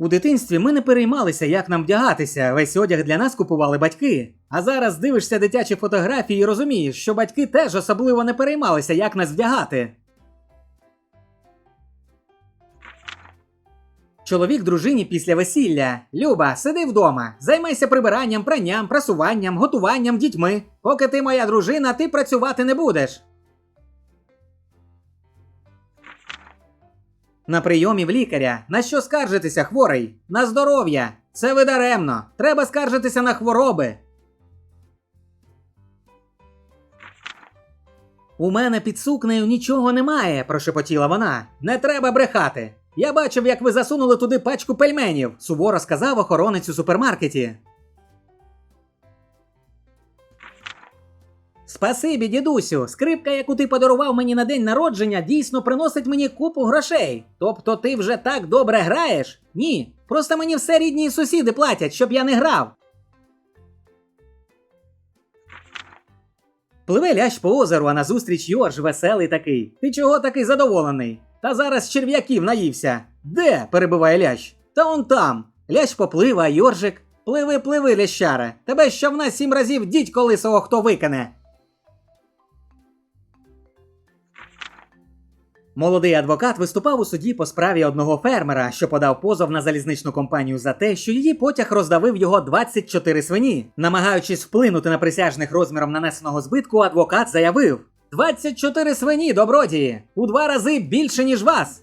У дитинстві ми не переймалися, як нам вдягатися. Весь одяг для нас купували батьки. А зараз дивишся дитячі фотографії і розумієш, що батьки теж особливо не переймалися, як нас вдягати. Чоловік дружині після весілля. Люба, сиди вдома, займайся прибиранням, пранням, прасуванням, готуванням, дітьми. Поки ти моя дружина, ти працювати не будеш. На прийомі в лікаря. На що скаржитися, хворий? На здоров'я. Це ви даремно. Треба скаржитися на хвороби. У мене під сукнею нічого немає, прошепотіла вона. Не треба брехати. Я бачив, як ви засунули туди пачку пельменів, суворо сказав охоронець у супермаркеті. Спасибі, дідусю. Скрипка, яку ти подарував мені на день народження, дійсно приносить мені купу грошей. Тобто ти вже так добре граєш? Ні. Просто мені все рідні сусіди платять, щоб я не грав. Пливе лящ по озеру, а назустріч Йорж веселий такий. Ти чого такий задоволений? Та зараз черв'яків наївся. Де? перебиває лящ. Та он там. Лящ поплив, а Йоржик. Пливи, пливи, лящаре. Тебе що в нас сім разів дідь колисого хто викине. Молодий адвокат виступав у суді по справі одного фермера, що подав позов на залізничну компанію за те, що її потяг роздавив його 24 свині. Намагаючись вплинути на присяжних розміром нанесеного збитку, адвокат заявив: 24 свині, добродії! У два рази більше, ніж вас!